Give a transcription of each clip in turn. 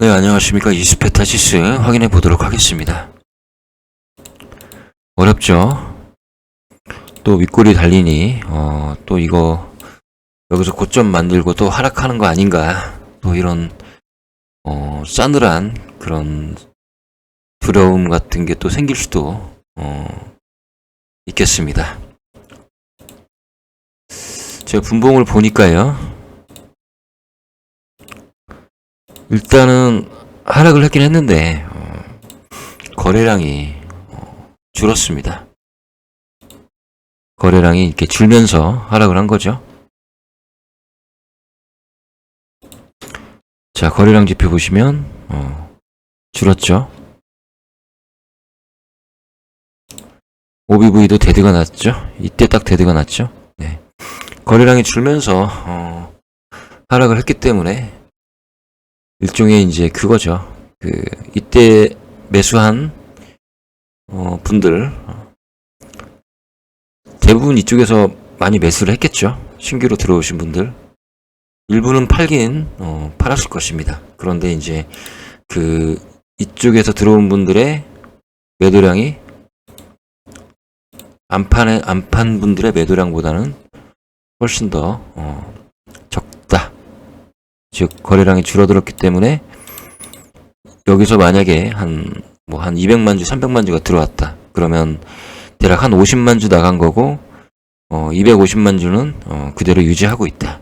네, 안녕하십니까. 이스페타시스 확인해 보도록 하겠습니다. 어렵죠? 또 윗골이 달리니, 어, 또 이거, 여기서 고점 만들고 또 하락하는 거 아닌가. 또 이런, 어, 싸늘한 그런 두려움 같은 게 또 생길 수도, 어, 있겠습니다. 제가 분봉을 보니까요. 일단은 하락을 했긴 했는데 어, 거래량이 어, 줄었습니다. 거래량이 이렇게 줄면서 하락을 한 거죠. 자, 거래량 지표 보시면 어, 줄었죠. OBV도 데드가 났죠. 이때 딱 데드가 났죠. 네. 거래량이 줄면서 어, 하락을 했기 때문에 일종의 이제 그거죠. 그 이때 매수한 어, 분들 어, 대부분 이쪽에서 많이 매수를 했겠죠. 신규로 들어오신 분들 일부는 팔긴 어, 팔았을 것입니다. 그런데 이제 그 이쪽에서 들어온 분들의 매도량이 안판에 안판 분들의 매도량보다는 훨씬 더 어, 적다. 즉 거래량이 줄어들었기 때문에 여기서 만약에 한 뭐한 200만 주, 300만 주가 들어왔다. 그러면 대략 한 50만 주 나간 거고 어 250만 주는 어 그대로 유지하고 있다.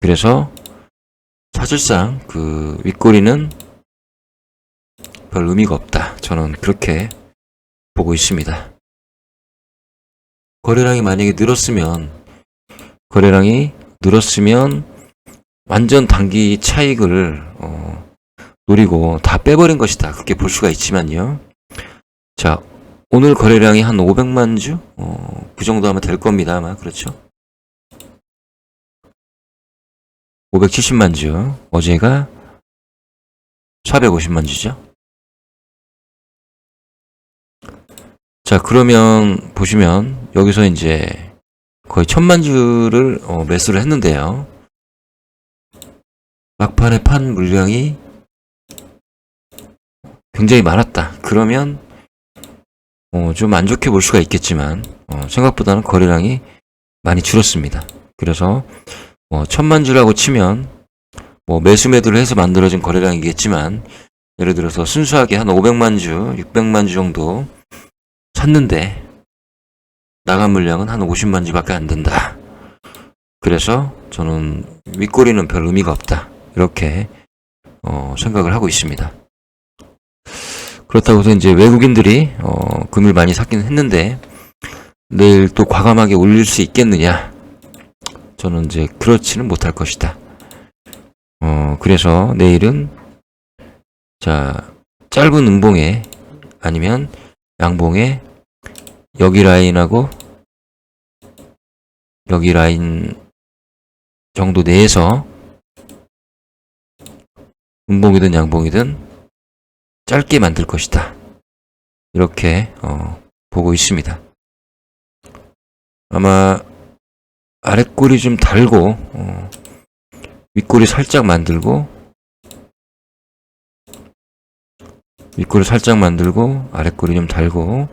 그래서 사실상 그 윗꼬리는 별 의미가 없다. 저는 그렇게 보고 있습니다. 거래량이 만약에 늘었으면 거래량이 늘었으면 완전 단기 차익을 어, 노리고 다 빼버린 것이다. 그렇게 볼 수가 있지만요. 자, 오늘 거래량이 한 500만 주? 어, 그 정도 하면 될 겁니다. 아마 그렇죠? 570만 주. 어제가 450만 주죠. 자, 그러면 보시면 여기서 이제 거의 천만 주를 어, 매수를 했는데요. 막판에 판 물량이 굉장히 많았다. 그러면 어, 좀 안 좋게 볼 수가 있겠지만 어, 생각보다는 거래량이 많이 줄었습니다. 그래서 어, 천만 주라고 치면 뭐 매수 매도를 해서 만들어진 거래량이겠지만 예를 들어서 순수하게 한 500만 주, 600만 주 정도 샀는데 나간 물량은 한 50만 주밖에 안 된다. 그래서 저는 윗꼬리는 별 의미가 없다. 이렇게 어, 생각을 하고 있습니다. 그렇다고 해서 이제 외국인들이 어, 금을 많이 샀긴 했는데 내일 또 과감하게 올릴 수 있겠느냐? 저는 이제 그렇지는 못할 것이다. 어, 그래서 내일은 자 짧은 음봉에 아니면 양봉에 여기 라인하고 여기 라인 정도 내에서 음봉이든 양봉이든 짧게 만들 것이다. 이렇게 어, 보고 있습니다. 아마 아랫골이 좀 달고 어, 윗골이 살짝 만들고 윗골을 살짝 만들고 아랫골이 좀 달고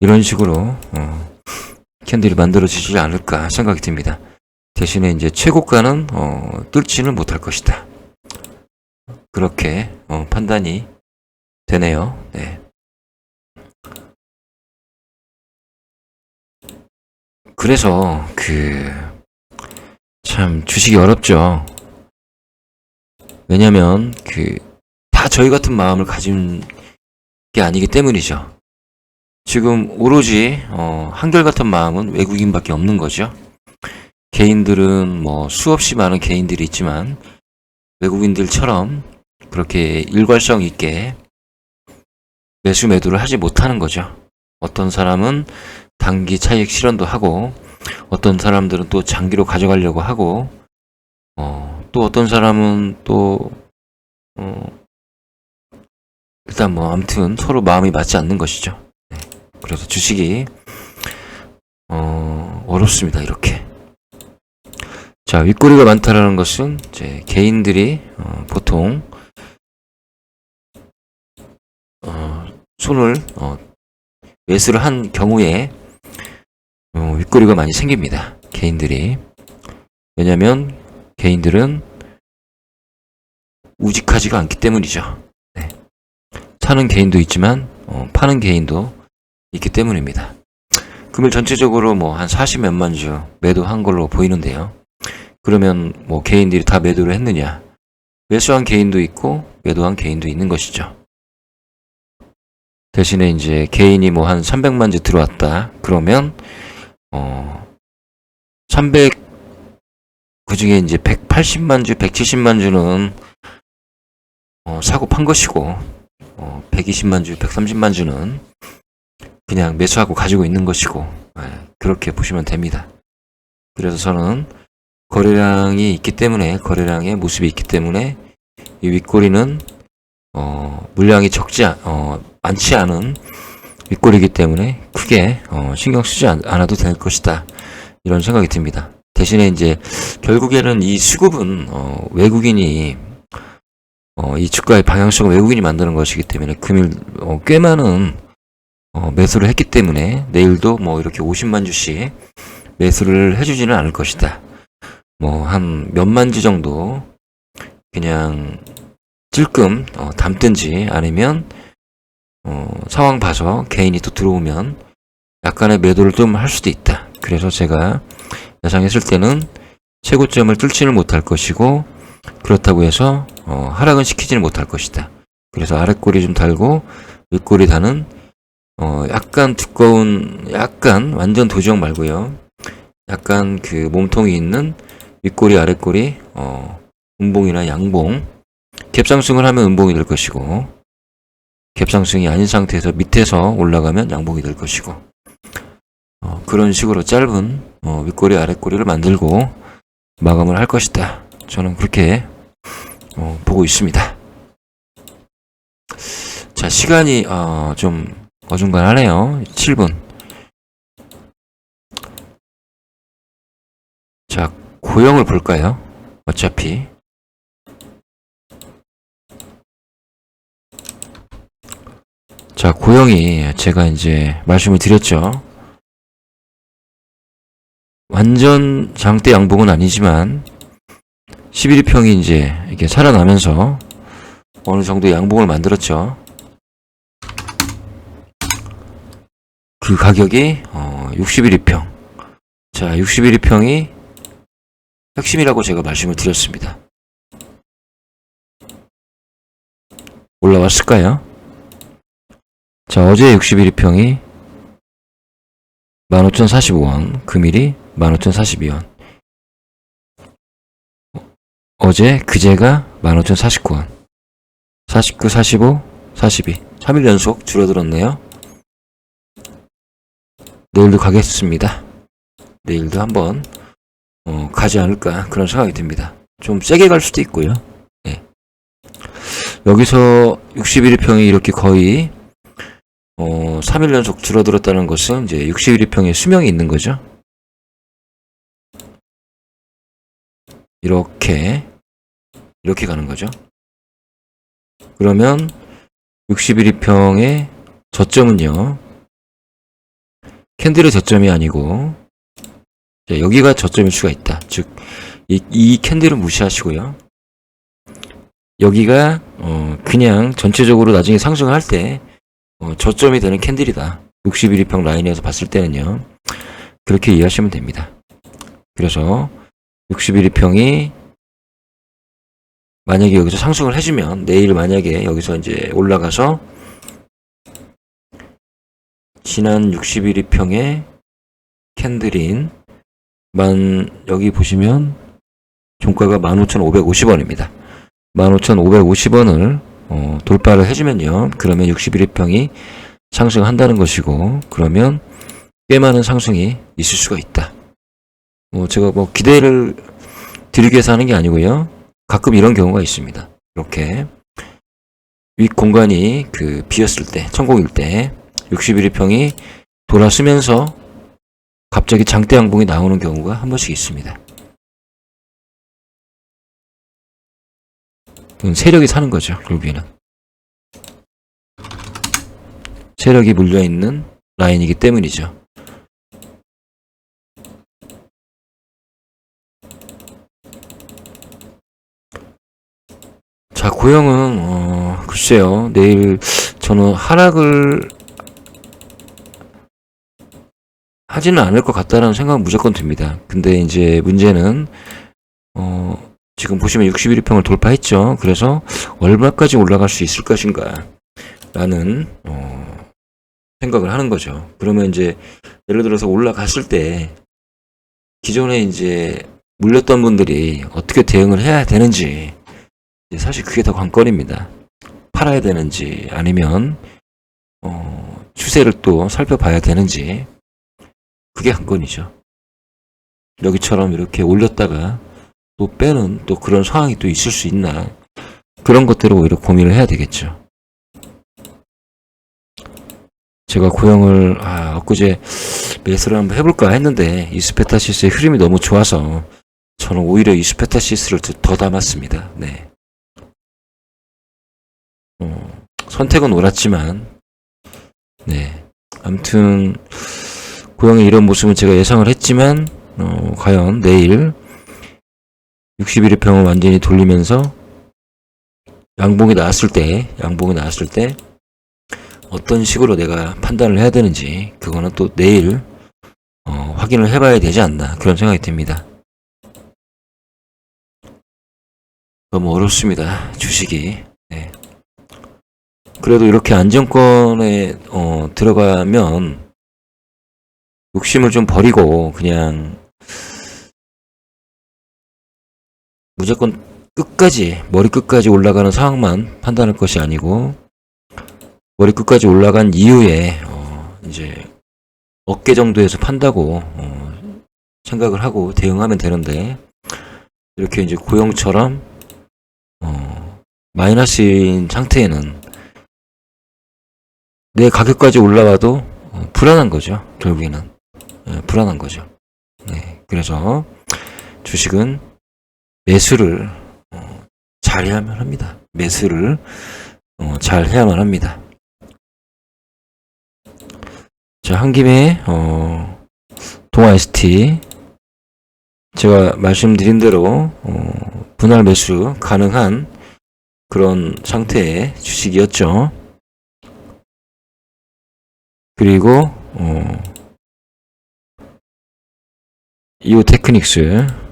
이런 식으로 어, 캔들이 만들어지지 않을까 생각이 듭니다. 대신에 이제 최고가는 어, 뚫지는 못할 것이다. 그렇게 어, 판단이 되네요. 네. 그래서 그 참 주식이 어렵죠. 왜냐면 그 다 저희 같은 마음을 가진 게 아니기 때문이죠. 지금 오로지 어, 한결같은 마음은 외국인밖에 없는 거죠. 개인들은 뭐 수없이 많은 개인들이 있지만 외국인들처럼 그렇게 일괄성 있게 매수 매도를 하지 못하는 거죠. 어떤 사람은 단기 차익 실현도 하고 어떤 사람들은 또 장기로 가져가려고 하고 어, 또 어떤 사람은 또 어, 일단 뭐 아무튼 서로 마음이 맞지 않는 것이죠. 네. 그래서 주식이 어, 어렵습니다. 이렇게 자, 윗꼬리가 많다라는 것은 이제 개인들이 어, 보통 손을 어, 매수를 한 경우에 어, 윗꼬리가 많이 생깁니다. 개인들이 왜냐하면 개인들은 우직하지가 않기 때문이죠. 네. 사는 개인도 있지만 어, 파는 개인도 있기 때문입니다. 금일 전체적으로 뭐 한 40 몇만 주 매도한 걸로 보이는데요. 그러면 뭐 개인들이 다 매도를 했느냐? 매수한 개인도 있고 매도한 개인도 있는 것이죠. 대신에 이제 개인이 뭐 한 300만 주 들어왔다. 그러면 어 300 그 중에 이제 180만 주, 170만 주는 어, 사고 판 것이고 어, 120만 주, 130만 주는 그냥 매수하고 가지고 있는 것이고 예, 그렇게 보시면 됩니다. 그래서 저는 거래량이 있기 때문에 거래량의 모습이 있기 때문에 이 윗꼬리는 어, 물량이 적지 않, 어, 많지 않은 윗꼬리이기 때문에 크게 어, 신경 쓰지 않, 않아도 될 것이다 이런 생각이 듭니다. 대신에 이제 결국에는 이 수급은 어, 외국인이 어, 이 주가의 방향성을 외국인이 만드는 것이기 때문에 금일 어, 꽤 많은 어, 매수를 했기 때문에 내일도 뭐 이렇게 50만 주씩 매수를 해주지는 않을 것이다. 뭐 한 몇만 주 정도 그냥 찔끔 어, 담든지 아니면 어, 상황 봐서 개인이 또 들어오면 약간의 매도를 좀 할 수도 있다. 그래서 제가 예상했을 때는 최고점을 뚫지는 못할 것이고 그렇다고 해서 어, 하락은 시키지는 못할 것이다. 그래서 아랫골이 좀 달고 윗골이 다는 어, 약간 두꺼운 약간 완전 도지형 말고요. 약간 그 몸통이 있는 윗골이 아랫골이 어, 음봉이나 양봉 갭상승을 하면 음봉이 될 것이고 갭상승이 아닌 상태에서 밑에서 올라가면 양봉이 될 것이고 어, 그런 식으로 짧은 어, 윗꼬리 아랫꼬리를 만들고 마감을 할 것이다. 저는 그렇게 어, 보고 있습니다. 자 시간이 어, 좀 어중간하네요. 7분. 자 고영을 볼까요? 어차피 자 고영이 제가 이제 말씀을 드렸죠. 완전 장대 양봉은 아니지만 11평이 이제 이렇게 살아나면서 어느 정도 양봉을 만들었죠. 그 가격이 어, 61평. 자, 61평이 핵심이라고 제가 말씀을 드렸습니다. 올라왔을까요? 자, 어제 61평이 15,045원, 금일이 15,042원. 어제, 그제가 15,049원. 49, 45, 42. 3일 연속 줄어들었네요. 내일도 가겠습니다. 내일도 한번, 어, 가지 않을까, 그런 생각이 듭니다. 좀 세게 갈 수도 있고요. 예. 여기서 61평이 이렇게 거의 어, 3일 연속 줄어들었다는 것은 이제 61평의 수명이 있는 거죠. 이렇게 이렇게 가는 거죠. 그러면 61평의 저점은요. 캔들의 저점이 아니고 자, 여기가 저점일 수가 있다. 즉, 이, 이 캔들을 무시하시고요. 여기가 어, 그냥 전체적으로 나중에 상승을 할때 어, 저점이 되는 캔들이다. 61평 라인에서 봤을 때는요. 그렇게 이해하시면 됩니다. 그래서 61평이 만약에 여기서 상승을 해주면 내일 만약에 여기서 이제 올라가서 지난 61평의 캔들인 만 여기 보시면 종가가 15,550원입니다. 15,550원을 어, 돌파를 해주면요. 그러면 61평이 상승한다는 것이고, 그러면 꽤 많은 상승이 있을 수가 있다. 뭐, 제가 뭐 기대를 드리기 위해서 하는 게 아니고요. 가끔 이런 경우가 있습니다. 이렇게. 윗 공간이 그 비었을 때, 천공일 때, 61평이 돌아서면서 갑자기 장대 양봉이 나오는 경우가 한 번씩 있습니다. 세력이 사는 거죠, 결국에는. 세력이 물려있는 라인이기 때문이죠. 자, 고영은, 어, 글쎄요, 내일 저는 하락을 하지는 않을 것 같다라는 생각은 무조건 듭니다. 근데 이제 문제는, 어, 지금 보시면 61평을 돌파했죠. 그래서 얼마까지 올라갈 수 있을 것인가, 라는, 어, 생각을 하는 거죠. 그러면 이제, 예를 들어서 올라갔을 때, 기존에 이제 물렸던 분들이 어떻게 대응을 해야 되는지, 사실 그게 더 관건입니다. 팔아야 되는지, 아니면, 어, 추세를 또 살펴봐야 되는지, 그게 관건이죠. 여기처럼 이렇게 올렸다가 또 빼는 또 그런 상황이 또 있을 수 있나. 그런 것들을 오히려 고민을 해야 되겠죠. 제가 고영을, 아, 엊그제 매수를 한번 해볼까 했는데, 이스페타시스의 흐름이 너무 좋아서, 저는 오히려 이스페타시스를 더- 더 담았습니다. 네. 어, 선택은 옳았지만, 네. 아무튼, 고영의 이런 모습은 제가 예상을 했지만, 어, 과연 내일 61의 평을 완전히 돌리면서 양봉이 나왔을 때, 양봉이 나왔을 때, 어떤 식으로 내가 판단을 해야 되는지, 그거는 또 내일, 어, 확인을 해봐야 되지 않나, 그런 생각이 듭니다. 너무 어렵습니다, 주식이. 네. 그래도 이렇게 안정권에, 어, 들어가면, 욕심을 좀 버리고, 그냥, 무조건 끝까지, 머리 끝까지 올라가는 상황만 판단할 것이 아니고, 머리 끝까지 올라간 이후에, 어, 이제, 어깨 정도에서 판다고, 어, 생각을 하고 대응하면 되는데, 이렇게 이제 고용처럼, 어, 마이너스인 상태에는, 내 가격까지 올라가도, 어, 불안한 거죠, 결국에는. 예, 불안한 거죠. 네, 그래서, 주식은 매수를, 어, 잘 해야만 합니다. 매수를, 어, 잘 해야만 합니다. 자, 한 김에, 어, 동아 ST. 제가 말씀드린 대로, 어, 분할 매수 가능한 그런 상태의 주식이었죠. 그리고, 어, 이오 테크닉스.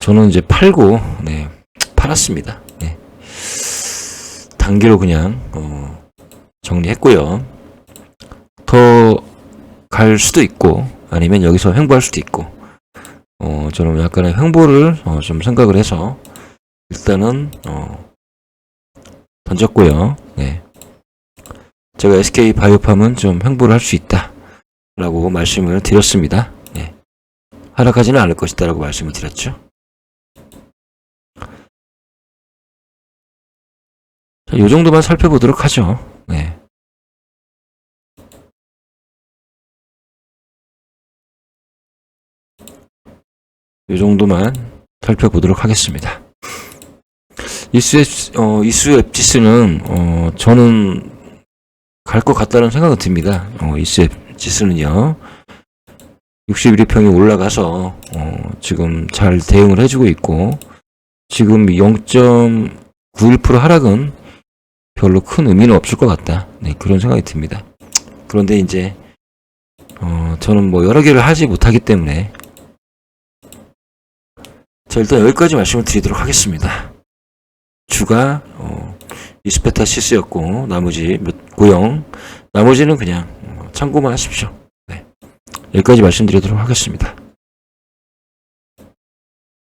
저는 이제 팔고, 네, 팔았습니다. 네. 단기로 그냥, 어, 정리했고요. 더 갈 수도 있고 아니면 여기서 횡보할 수도 있고 어 저는 약간의 횡보를 어, 좀 생각을 해서 일단은 어 던졌고요. 네. 제가 SK 바이오팜은 좀 횡보를 할 수 있다라고 말씀을 드렸습니다. 네. 하락하지는 않을 것이다라고 말씀을 드렸죠. 자, 이 정도만 살펴보도록 하죠. 네. 이 정도만 살펴보도록 하겠습니다. 이수의, 어, 이수 앱지수는, 어, 저는 갈 것 같다는 생각은 듭니다. 어, 이수 앱지수는요. 61평이 올라가서, 어, 지금 잘 대응을 해주고 있고, 지금 0.91% 하락은 별로 큰 의미는 없을 것 같다. 네, 그런 생각이 듭니다. 그런데 이제, 어, 저는 뭐 여러 개를 하지 못하기 때문에, 자, 일단 여기까지 말씀을 드리도록 하겠습니다. 주가, 어, 이스페타시스였고, 나머지 몇, 고영, 나머지는 그냥 어, 참고만 하십시오. 네. 여기까지 말씀드리도록 하겠습니다.